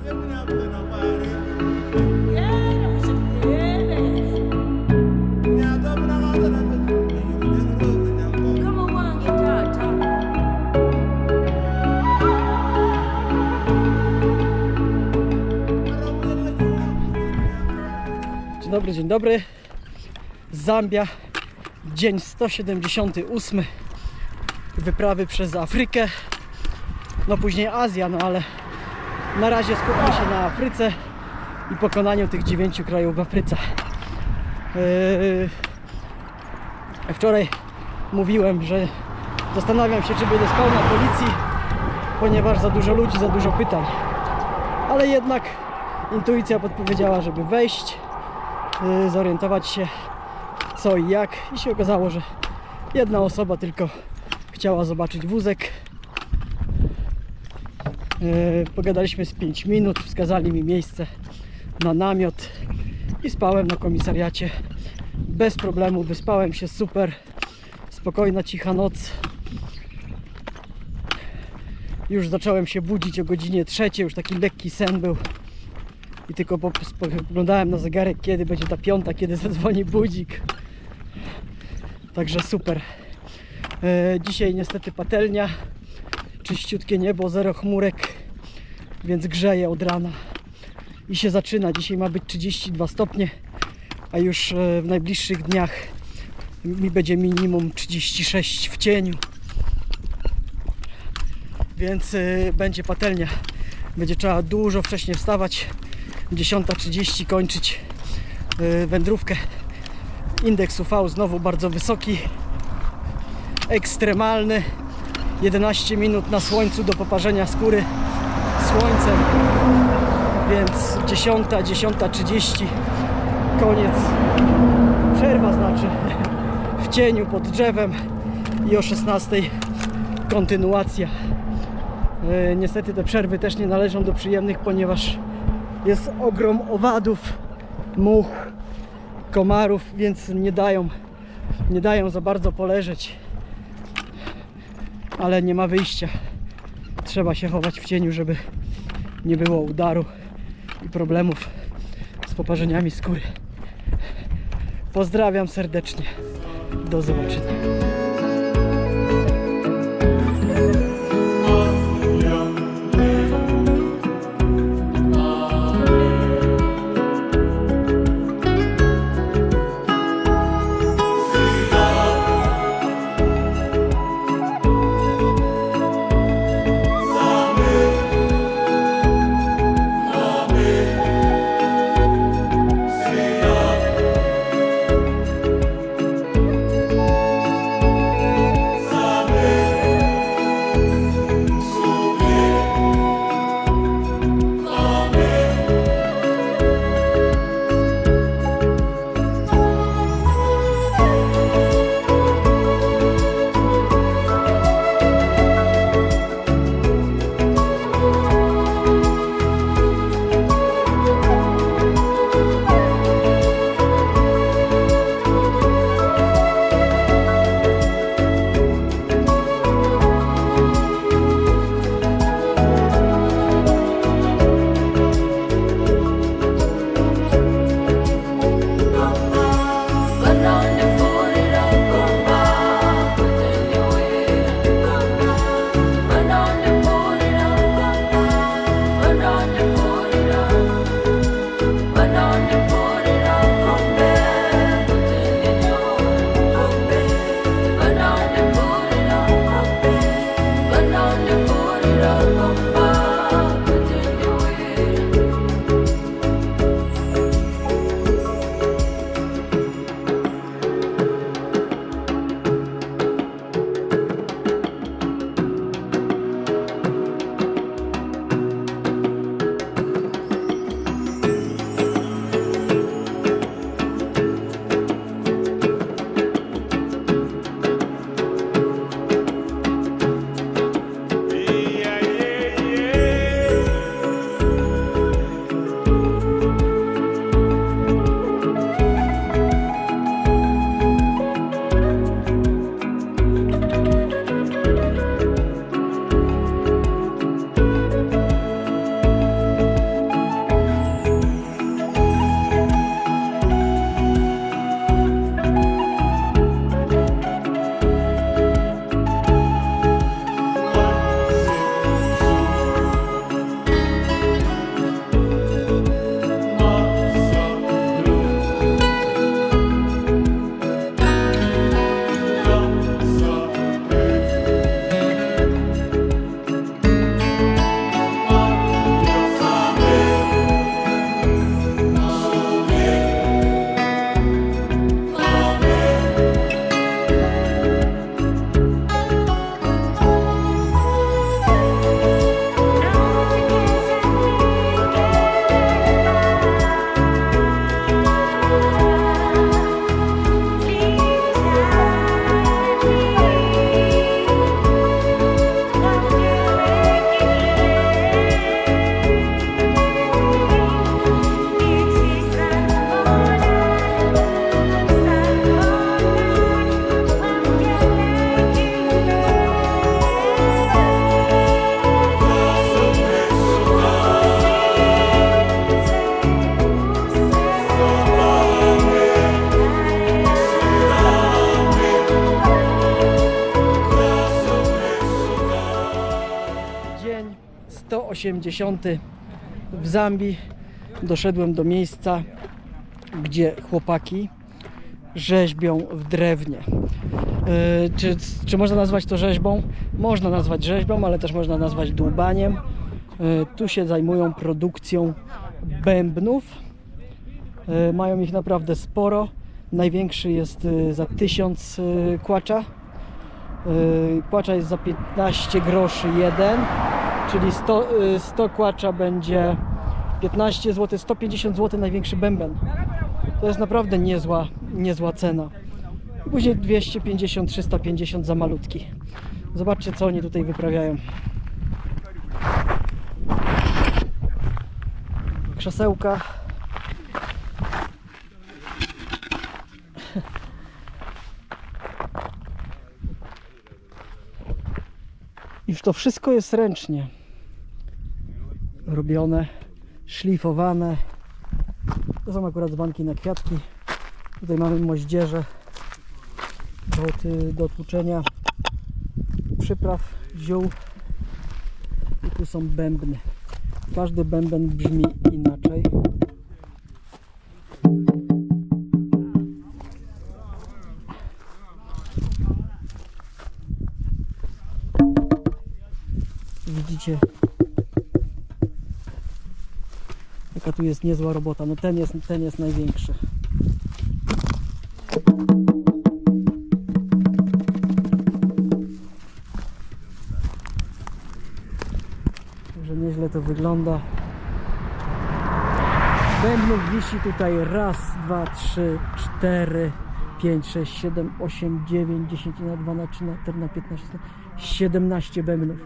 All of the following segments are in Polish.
Dzień dobry, dzień dobry. Zambia, dzień 178 wyprawy przez Afrykę. No później Azja, no ale na razie skupmy się na Afryce i pokonaniu tych dziewięciu krajów w Afryce. Yy, Wczoraj mówiłem, że zastanawiam się, czy będę spał na policji, ponieważ za dużo ludzi, za dużo pytań. Ale jednak intuicja podpowiedziała, żeby wejść, yy, zorientować się co i jak i się okazało, że jedna osoba tylko chciała zobaczyć wózek. Yy, Pogadaliśmy z 5 minut, wskazali mi miejsce na namiot i spałem na komisariacie bez problemu, wyspałem się super, spokojna, cicha noc. Już zacząłem się budzić o godzinie trzeciej, już taki lekki sen był i tylko po- spoglądałem na zegarek, kiedy będzie ta piąta, kiedy zadzwoni budzik. Także super. E, dzisiaj niestety patelnia, czyściutkie niebo, zero chmurek, więc grzeje od rana i się zaczyna. Dzisiaj ma być 32 stopnie, a już e, w najbliższych dniach mi będzie minimum 36 w cieniu. Więc e, będzie patelnia. Będzie trzeba dużo wcześniej wstawać. 10.30 kończyć e, wędrówkę. Indeks UV znowu bardzo wysoki. Ekstremalny. 11 minut na słońcu do poparzenia skóry słońcem. Więc 10, 10.30 koniec. Przerwa znaczy w cieniu pod drzewem i o 16 kontynuacja. E, Niestety te przerwy też nie należą do przyjemnych, ponieważ jest ogrom owadów, much, komarów, więc nie dają, nie dają za bardzo poleżeć. Ale nie ma wyjścia. Trzeba się chować w cieniu, żeby nie było udaru i problemów z poparzeniami skóry. Pozdrawiam serdecznie. Do zobaczenia. 80 w Zambii doszedłem do miejsca, gdzie chłopaki rzeźbią w drewnie. Yy, Czy, czy można nazwać to rzeźbą? Można nazwać rzeźbą, ale też można nazwać dłubaniem. Yy, Tu się zajmują produkcją bębnów. Yy, Mają ich naprawdę sporo. Największy jest za 1000 yy, kłacza. Kłacza jest za 15 groszy jeden, czyli 100, yy, 100 kłacza będzie 15 zł, 150 zł największy bęben. To jest naprawdę niezła, niezła cena. Później 250, 350 za malutki. Zobaczcie co oni tutaj wyprawiają. Krzesełka. I to wszystko jest ręcznie robione, szlifowane. To są akurat dzbanki na kwiatki. Tutaj mamy moździerze do, do tłuczenia przypraw, ziół. I tu są bębny. Każdy bęben brzmi inaczej. Widzicie, jaka tu jest niezła robota. No ten jest, ten jest największy. Także nieźle to wygląda. Bębnów wisi tutaj raz, dwa, trzy, cztery, pięć, sześć, siedem, osiem, dziewięć, dziesięć na dwa, na trzy, na cztery, na piętnaście, siedemnaście bębnów.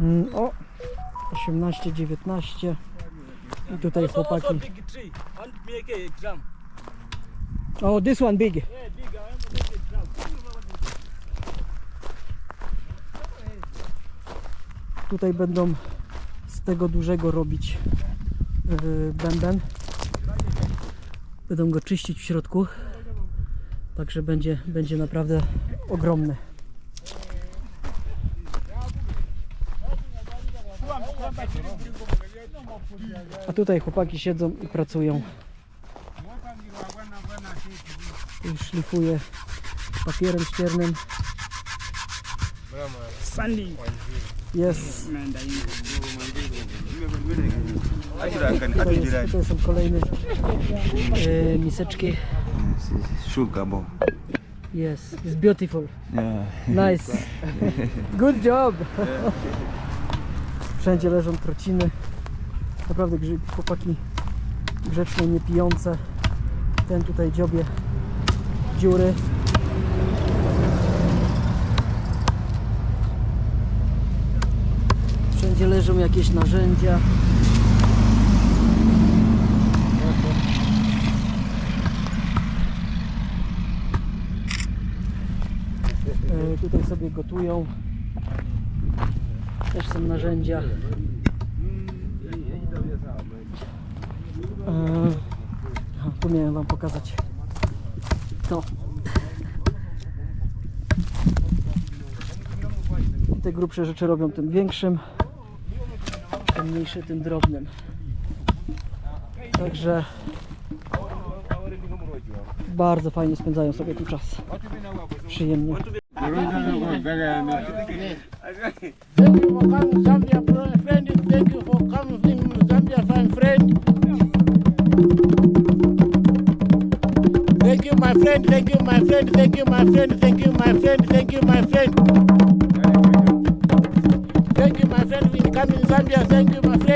Mm, O, 18, 19 i tutaj also chłopaki. big tree. And make a drum. O, this one big. A drum. Tutaj będą z tego dużego robić yy, bęben. Będą go czyścić w środku. Także będzie, będzie naprawdę ogromny. A tutaj chłopaki siedzą i pracują. Tu szlifuje papierem ściernym. Sandy. Kan Tutaj, tutaj są kolejne e, miseczki. sugar bo. Yes, it's beautiful. Yeah. Nice. Good job. Wszędzie leżą trociny. Naprawdę chłopaki grzeczne, nie pijące. Ten tutaj dziobie dziury. Wszędzie leżą jakieś narzędzia. E, Tutaj sobie gotują. Też są narzędzia. Aha, Tu miałem Wam pokazać. To. Te grubsze rzeczy robią tym większym, te mniejsze tym drobnym. Także bardzo fajnie spędzają sobie tu czas. Przyjemnie. Thank you for coming. Thank you for coming, friend. Thank you, my friend. Thank you, my friend. Thank you, my friend. Thank you, my friend. Thank you, my friend, for coming, Zambia. Thank you, my friend.